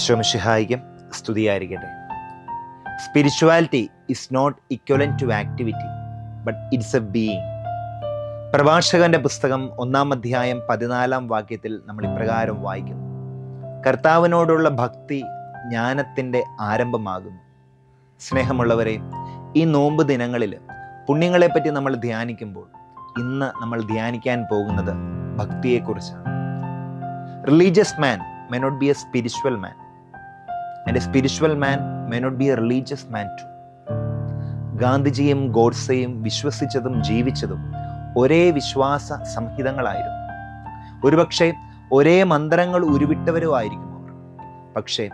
ഈശോമിഷിഹായിക്കും സ്തുതിയായിരിക്കട്ടെ. Spirituality is not equal to activity but it's a being പ്രഭാഷകന്റെ പുസ്തകം ഒന്നാം അധ്യായം പതിനാലാം വാക്യത്തിൽ നമ്മൾ ഇപ്രകാരം വായിക്കുന്നു. കർത്താവിനോടുള്ള ഭക്തി ജ്ഞാനത്തിന്റെ ആരംഭമാകുന്നു. സ്നേഹമുള്ളവരെ ഈ നോമ്പ് ദിനങ്ങളിൽ പുണ്യങ്ങളെപ്പറ്റി നമ്മൾ ധ്യാനിക്കുമ്പോൾ ഇന്ന് നമ്മൾ ധ്യാനിക്കാൻ പോകുന്നത് ഭക്തിയെക്കുറിച്ചാണ്. Religious man may not be a spiritual man and a spiritual man may not be a religious man to ഗാന്ധിജിയും ഗോഡ്സെയും വിശ്വസിച്ചതും ജീവിച്ചതും ഒരേ വിശ്വാസ സംഹിതങ്ങളായിരുന്നു. ഒരുപക്ഷെ ഒരേ മന്ത്രങ്ങൾ ഉരുവിട്ടവരുമായിരിക്കും അവർ. പക്ഷേ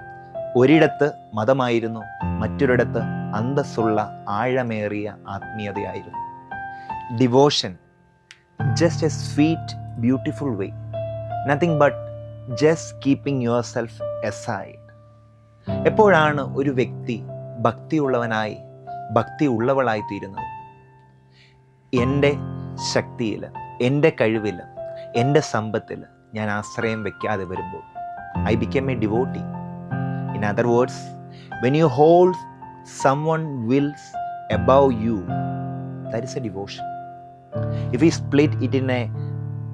ഒരിടത്ത് മതമായിരുന്നു മറ്റൊരിടത്ത് അന്തസ്സുള്ള ആഴമേറിയ ആത്മീയതയായിരുന്നു. Devotion just a sweet beautiful way nothing but just keeping yourself aside എപ്പോഴാണ് ഒരു വ്യക്തി ഭക്തിയുള്ളവനായി ഭക്തി ഉള്ളവളായി തീരുന്നത്? എന്റെ ശക്തിയിൽ എന്റെ കഴിവിൽ എന്റെ സമ്പത്തിൽ ഞാൻ ആശ്രയം വയ്ക്കാതെ വരുമ്പോൾ I become a devotee in other words when you hold someone wills above you is a devotion if you split it in a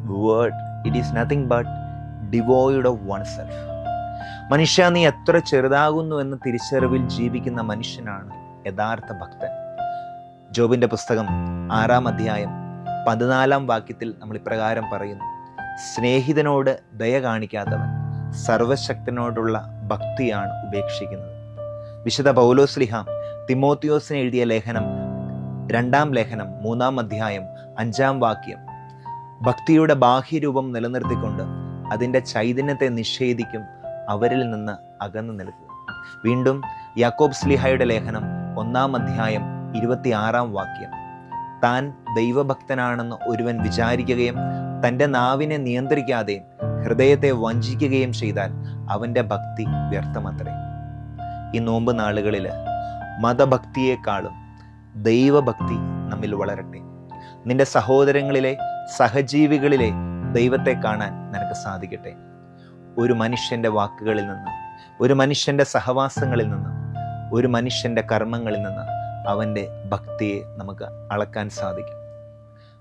word it is nothing but devoid of oneself മനുഷ്യ നീ എത്ര ചെറുതാകുന്നു എന്ന തിരിച്ചറിവിൽ ജീവിക്കുന്ന മനുഷ്യനാണ് യഥാർത്ഥ ഭക്തൻ. ജോബിന്റെ പുസ്തകം ആറാം അധ്യായം പതിനാലാം വാക്യത്തിൽ നമ്മൾ ഇപ്രകാരം പറയുന്നു. സ്നേഹിതനോട് ദയ കാണിക്കാത്തവൻ സർവശക്തനോടുള്ള ഭക്തിയാണ് ഉപേക്ഷിക്കുന്നത്. വിശുദ്ധ പൗലോസ്ലിഹ തിമോത്തിയോസിന് എഴുതിയ ലേഖനം രണ്ടാം ലേഖനം മൂന്നാം അധ്യായം അഞ്ചാം വാക്യം ഭക്തിയുടെ ബാഹ്യരൂപം നിലനിർത്തിക്കൊണ്ട് അതിന്റെ ചൈതന്യത്തെ നിഷേധിക്കും അവരിൽ നിന്ന് അകന്നു നിൽക്കുക. വീണ്ടും യാക്കോബ് സ്ലിഹയുടെ ലേഖനം ഒന്നാം അധ്യായം ഇരുപത്തിയാറാം വാക്യം. താൻ ദൈവഭക്തനാണെന്ന് ഒരുവൻ വിചാരിക്കുകയും തന്റെ നാവിനെ നിയന്ത്രിക്കാതെയും ഹൃദയത്തെ വഞ്ചിക്കുകയും ചെയ്താൽ അവന്റെ ഭക്തി വ്യർത്ഥമത്രേ. ഈ നോമ്പ് നാളുകളിൽ മതഭക്തിയെക്കാളും ദൈവഭക്തി നമ്മിൽ വളരട്ടെ. നിന്റെ സഹോദരങ്ങളിലെ സഹജീവികളിലെ ദൈവത്തെ കാണാൻ നിനക്ക് സാധിക്കട്ടെ. ഒരു മനുഷ്യന്റെ വാക്കുകളിൽ നിന്ന് ഒരു മനുഷ്യന്റെ സഹവാസങ്ങളിൽ നിന്ന് ഒരു മനുഷ്യന്റെ കർമ്മങ്ങളിൽ നിന്ന് അവന്റെ ഭക്തിയെ നമുക്ക് അളക്കാൻ സാധിക്കും.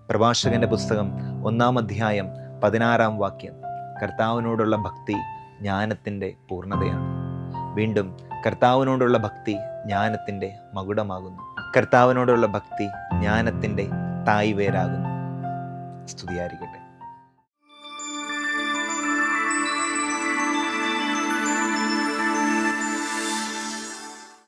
പ്രഭാഷകന്റെ പുസ്തകം ഒന്നാം അധ്യായം പതിനാറാം വാക്യം. കർത്താവിനോടുള്ള ഭക്തി ജ്ഞാനത്തിന്റെ പൂർണതയാണ്. വീണ്ടും കർത്താവിനോടുള്ള ഭക്തി ജ്ഞാനത്തിന്റെ മകുടമാകുന്നു. കർത്താവിനോടുള്ള ഭക്തി ജ്ഞാനത്തിന്റെ തായ്വേരാകുന്നു. സ്തുതിയായിരിക്കട്ടെ.